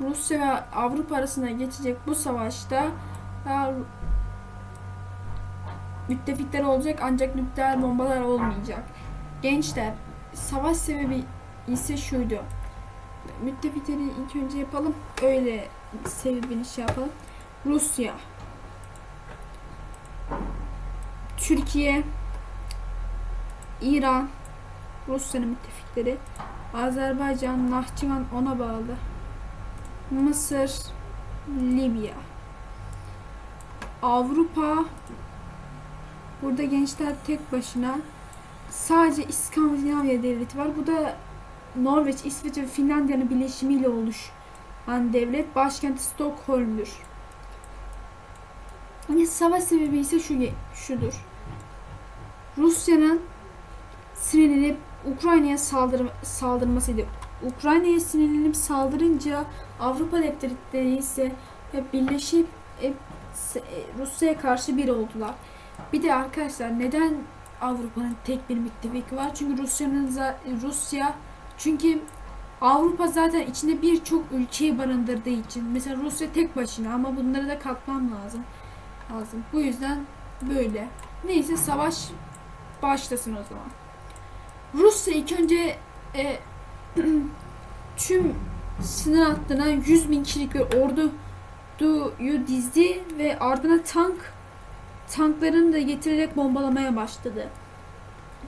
Rusya ve Avrupa arasında geçecek bu savaşta müttefikler olacak ancak nükleer bombalar olmayacak. Gençler, savaş sebebi ise şuydu. Müttefikleri ilk önce yapalım. Öyle sebebini şey yapalım. Rusya, Türkiye, İran, Rusya'nın müttefikleri, Azerbaycan, Nahçıvan ona bağlı. Mısır, Libya. Avrupa burada gençler tek başına sadece İskandinavya devleti var. Bu da Norveç, İsveç ve Finlandiya'nın birleşimiyle oluşan devlet. Başkenti Stockholm'dur. Yani savaş sebebi ise şu şudur. Rusya'nın sinirlenip Ukrayna'ya saldır saldırmasıydı. Ukrayna'ya sinirlenip saldırınca Avrupa devletleri ise hep birleşip hep e, Rusya'ya karşı bir oldular. Bir de arkadaşlar neden Avrupa'nın tek bir müttefiki var? Çünkü Rusya'nın Rusya çünkü Avrupa zaten içinde birçok ülkeyi barındırdığı için. Mesela Rusya tek başına ama bunlara da katmam lazım. Lazım. Bu yüzden böyle. Neyse savaş başlasın o zaman. Rusya ilk önce e, tüm sınır hattına 100 bin kişilik bir orduyu dizdi ve ardına tank tanklarını da getirerek bombalamaya başladı.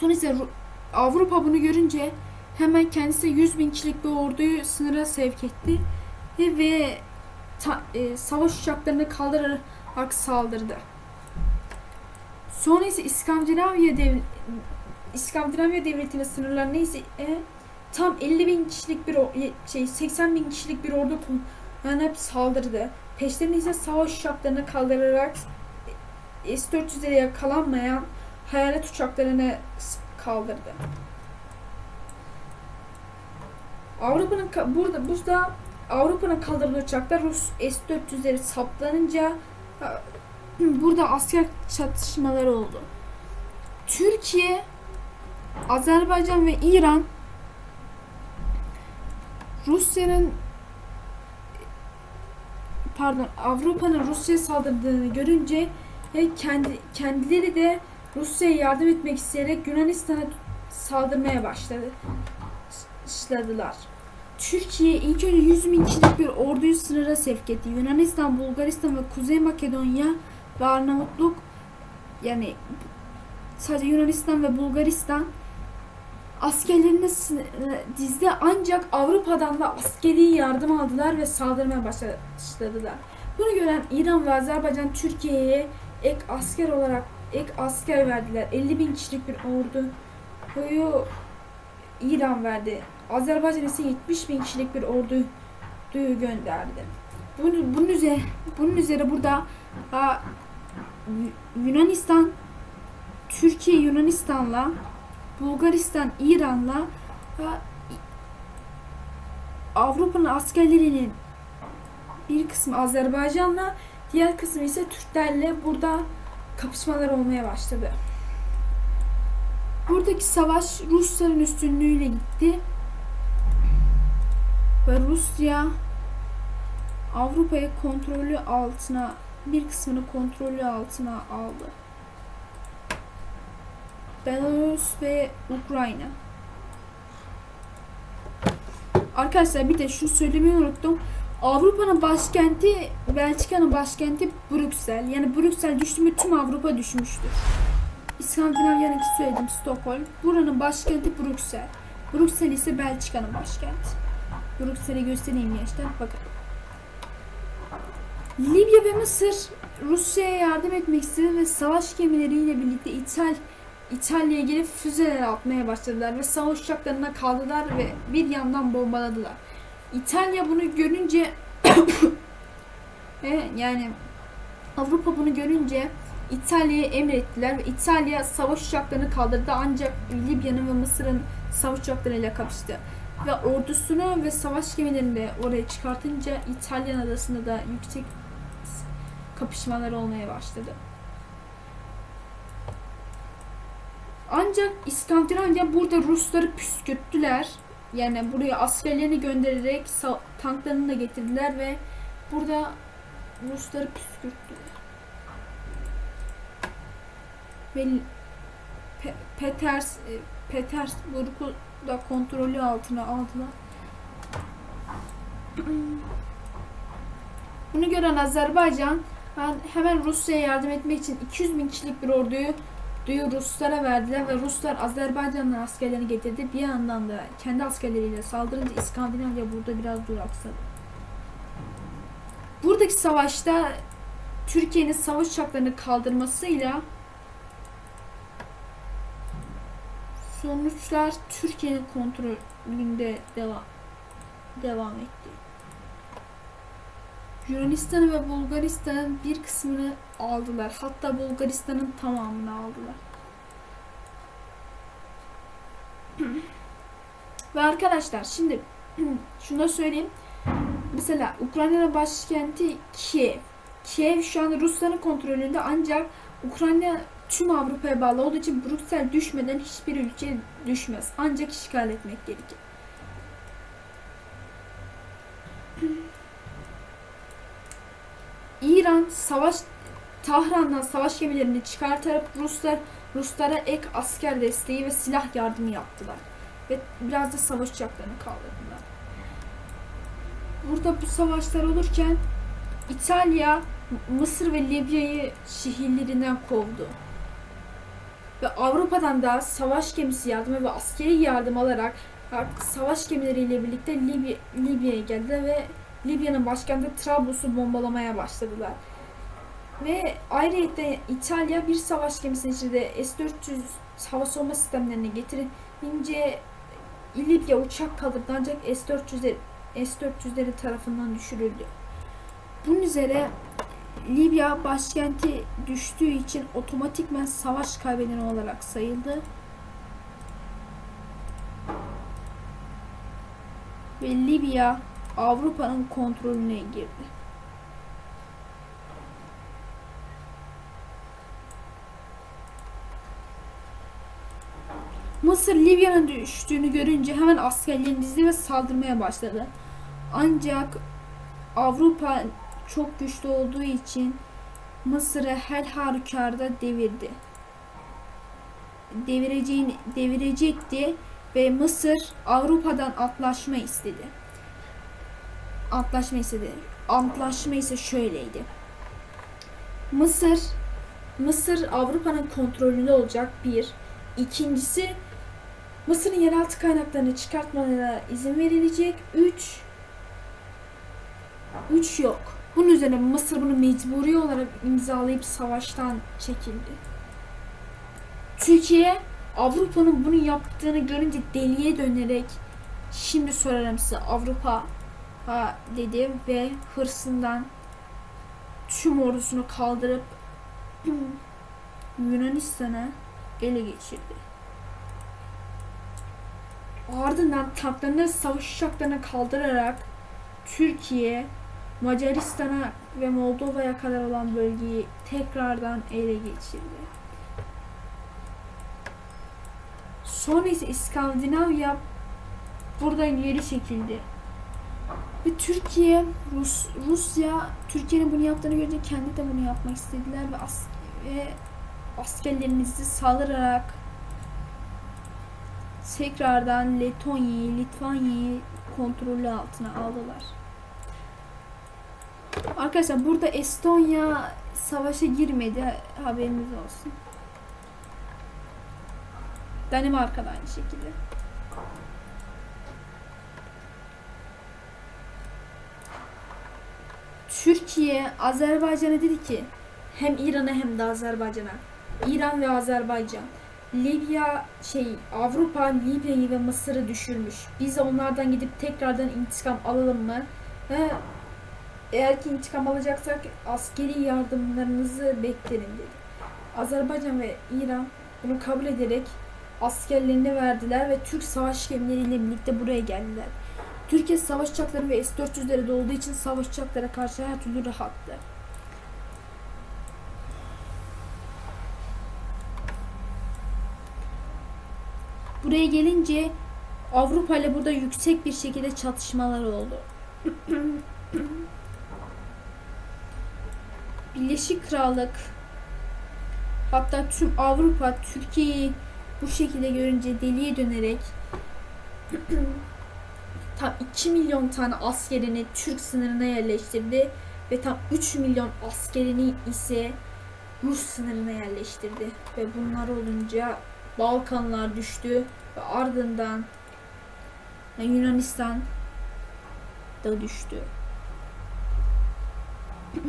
Sonra ise Ru- Avrupa bunu görünce hemen kendisi 100 bin kişilik bir orduyu sınıra sevk etti ve, ta- e, savaş uçaklarını kaldırarak saldırdı. Sonra ise İskandinavya dev İskandinavya devletinin sınırlarına ise tam 50 bin kişilik bir şey 80 bin kişilik bir ordu kullanıp saldırdı. Peşlerine ise savaş uçaklarını kaldırarak S-400'lere yakalanmayan hayalet uçaklarını kaldırdı. Avrupa'nın burada burada Avrupa'nın kaldırdığı uçaklar Rus S-400'leri saplanınca burada asker çatışmaları oldu. Türkiye, Azerbaycan ve İran Rusya'nın pardon Avrupa'nın Rusya'ya saldırdığını görünce ve kendi kendileri de Rusya'ya yardım etmek isteyerek Yunanistan'a saldırmaya başladı. başladılar. Türkiye ilk önce 100 bin kişilik bir orduyu sınıra sevk etti. Yunanistan, Bulgaristan ve Kuzey Makedonya ve Arnavutluk yani sadece Yunanistan ve Bulgaristan askerlerini sınıra dizdi ancak Avrupa'dan da askeri yardım aldılar ve saldırmaya başladılar. Bunu gören İran ve Azerbaycan Türkiye'ye ek asker olarak ek asker verdiler. 50 bin kişilik bir orduyu İran verdi. Azerbaycan ise 70 bin kişilik bir orduyu gönderdi. Bunun, bunun üzerine bunun üzerine burada ha, Yu- Yunanistan Türkiye Yunanistan'la Bulgaristan İran'la Avrupa'nın askerlerinin bir kısmı Azerbaycan'la diğer kısmı ise Türklerle burada kapışmalar olmaya başladı. Buradaki savaş Rusların üstünlüğüyle gitti. Ve Rusya Avrupa'yı kontrolü altına bir kısmını kontrolü altına aldı. Belarus ve Ukrayna. Arkadaşlar bir de şunu söylemeyi unuttum. Avrupa'nın başkenti, Belçika'nın başkenti Brüksel. Yani Brüksel düştü mü tüm Avrupa düşmüştür. İskandinavya'nınki söyledim Stockholm. Buranın başkenti Brüksel. Brüksel ise Belçika'nın başkenti. Brüksel'i göstereyim gençler. Bakın. Libya ve Mısır Rusya'ya yardım etmek istedi ve savaş gemileriyle birlikte İtal İtalya'ya gelip füzeler atmaya başladılar ve savaş uçaklarına kaldılar ve bir yandan bombaladılar. İtalya bunu görünce e, yani Avrupa bunu görünce İtalya'ya emrettiler ve İtalya savaş uçaklarını kaldırdı ancak Libya'nın ve Mısır'ın savaş uçaklarıyla kapıştı. Ve ordusunu ve savaş gemilerini de oraya çıkartınca İtalyan adasında da yüksek kapışmalar olmaya başladı. Ancak İskandinavya burada Rusları püskürttüler yani buraya askerlerini göndererek tanklarını da getirdiler ve burada Rusları püskürttüler. Ve Pe- Peters e, Petersburg'u da kontrolü altına aldılar. Bunu gören Azerbaycan hemen Rusya'ya yardım etmek için 200 bin kişilik bir orduyu orduyu Ruslara verdiler ve Ruslar Azerbaycan'dan askerlerini getirdi. Bir yandan da kendi askerleriyle saldırınca İskandinavya burada biraz duraksadı. Buradaki savaşta Türkiye'nin savaş uçaklarını kaldırmasıyla sonuçlar Türkiye'nin kontrolünde devam devam etti. Yunanistan'ı ve Bulgaristan'ın bir kısmını aldılar. Hatta Bulgaristan'ın tamamını aldılar. ve arkadaşlar şimdi şunu da söyleyeyim. Mesela Ukrayna'nın başkenti Kiev. Kiev şu an Rusların kontrolünde ancak Ukrayna tüm Avrupa'ya bağlı olduğu için Brüksel düşmeden hiçbir ülke düşmez. Ancak işgal etmek gerekir. İran savaş Tahran'dan savaş gemilerini çıkartarak Ruslar Ruslara ek asker desteği ve silah yardımı yaptılar. Ve biraz da savaş uçaklarını kaldırdılar. Burada bu savaşlar olurken İtalya Mısır ve Libya'yı şehirlerinden kovdu. Ve Avrupa'dan da savaş gemisi yardımı ve askeri yardım alarak savaş gemileriyle birlikte Libya, Libya'ya geldi ve Libya'nın başkenti Trablus'u bombalamaya başladılar. Ve ayrıca İtalya bir savaş gemisinin içinde S-400 hava savunma sistemlerini getirince Libya uçak kaldırdı ancak S-400'leri S-400'leri tarafından düşürüldü. Bunun üzere Libya başkenti düştüğü için otomatikmen savaş kaybeden olarak sayıldı. Ve Libya Avrupa'nın kontrolüne girdi. Mısır Libya'nın düştüğünü görünce hemen askerlerini dizdi ve saldırmaya başladı. Ancak Avrupa çok güçlü olduğu için Mısır'ı her halükarda devirdi. Devireceğini devirecekti ve Mısır Avrupa'dan antlaşma istedi. Antlaşma istedi. Antlaşma ise şöyleydi. Mısır Mısır Avrupa'nın kontrolünde olacak bir. İkincisi Mısır'ın yeraltı kaynaklarını çıkartmalarına izin verilecek. Üç 3 yok. Bunun üzerine Mısır bunu mecburi olarak imzalayıp savaştan çekildi. Türkiye Avrupa'nın bunu yaptığını görünce deliye dönerek şimdi sorarım size Avrupa ha, dedi ve hırsından tüm ordusunu kaldırıp Yunanistan'a ele geçirdi. Ardından tanklarını savaş uçaklarına kaldırarak Türkiye Macaristan'a ve Moldova'ya kadar olan bölgeyi tekrardan ele geçirdi. Sonra ise İskandinavya buradan geri çekildi. Ve Türkiye, Rus, Rusya, Türkiye'nin bunu yaptığını görünce kendi de bunu yapmak istediler ve, as, ve askerlerimizi saldırarak tekrardan Letonya'yı, Litvanya'yı kontrolü altına aldılar. Arkadaşlar burada Estonya savaşa girmedi haberiniz olsun. Danimarka da aynı şekilde. Türkiye Azerbaycan'a dedi ki hem İran'a hem de Azerbaycan'a İran ve Azerbaycan Libya şey Avrupa Libya'yı ve Mısır'ı düşürmüş. Biz onlardan gidip tekrardan intikam alalım mı? Ve eğer ki intikam alacaksak askeri yardımlarınızı beklerim dedi. Azerbaycan ve İran bunu kabul ederek askerlerini verdiler ve Türk savaş gemileriyle birlikte buraya geldiler. Türkiye savaş uçakları ve S-400'leri de olduğu için savaş uçaklara karşı her türlü rahattı. Buraya gelince Avrupa ile burada yüksek bir şekilde çatışmalar oldu. Birleşik Krallık hatta tüm Avrupa Türkiye'yi bu şekilde görünce deliye dönerek tam 2 milyon tane askerini Türk sınırına yerleştirdi ve tam 3 milyon askerini ise Rus sınırına yerleştirdi ve bunlar olunca Balkanlar düştü ve ardından Yunanistan da düştü.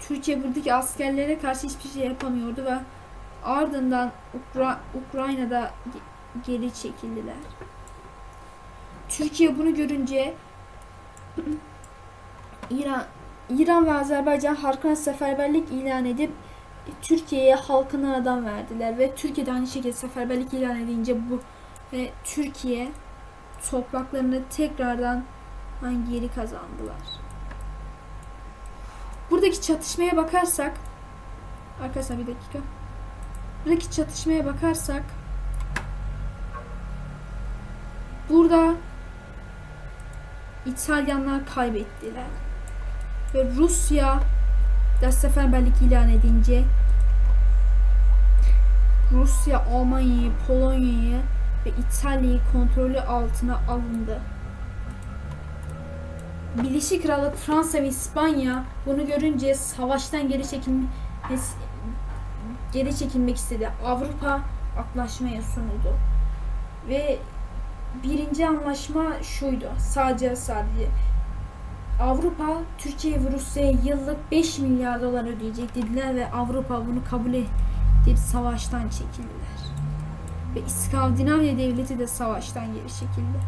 Türkiye buradaki askerlere karşı hiçbir şey yapamıyordu ve ardından Ukra- Ukrayna'da ge- geri çekildiler. Türkiye bunu görünce İran İran ve Azerbaycan halkına seferberlik ilan edip Türkiye'ye halkına adam verdiler ve Türkiye'de aynı şekilde seferberlik ilan edince bu ve Türkiye topraklarını tekrardan geri kazandılar. Buradaki çatışmaya bakarsak arkadaşlar bir dakika. Buradaki çatışmaya bakarsak burada İtalyanlar kaybettiler. Ve Rusya da seferberlik ilan edince Rusya Almanya'yı, Polonya'yı ve İtalya'yı kontrolü altına alındı. Birleşik Krallık, Fransa ve İspanya bunu görünce savaştan geri çekilme geri çekilmek istedi. Avrupa antlaşmaya sunuldu. Ve birinci anlaşma şuydu. Sadece sadece Avrupa Türkiye ve Rusya'ya yıllık 5 milyar dolar ödeyecek dediler ve Avrupa bunu kabul edip savaştan çekildiler. Ve İskandinavya devleti de savaştan geri çekildi.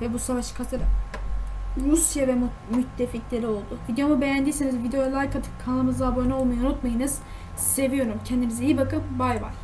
Ve bu savaşı kazanan Rusya ve müttefikleri oldu. Videomu beğendiyseniz videoya like atıp kanalımıza abone olmayı unutmayınız. Seviyorum. Kendinize iyi bakın. Bay bay.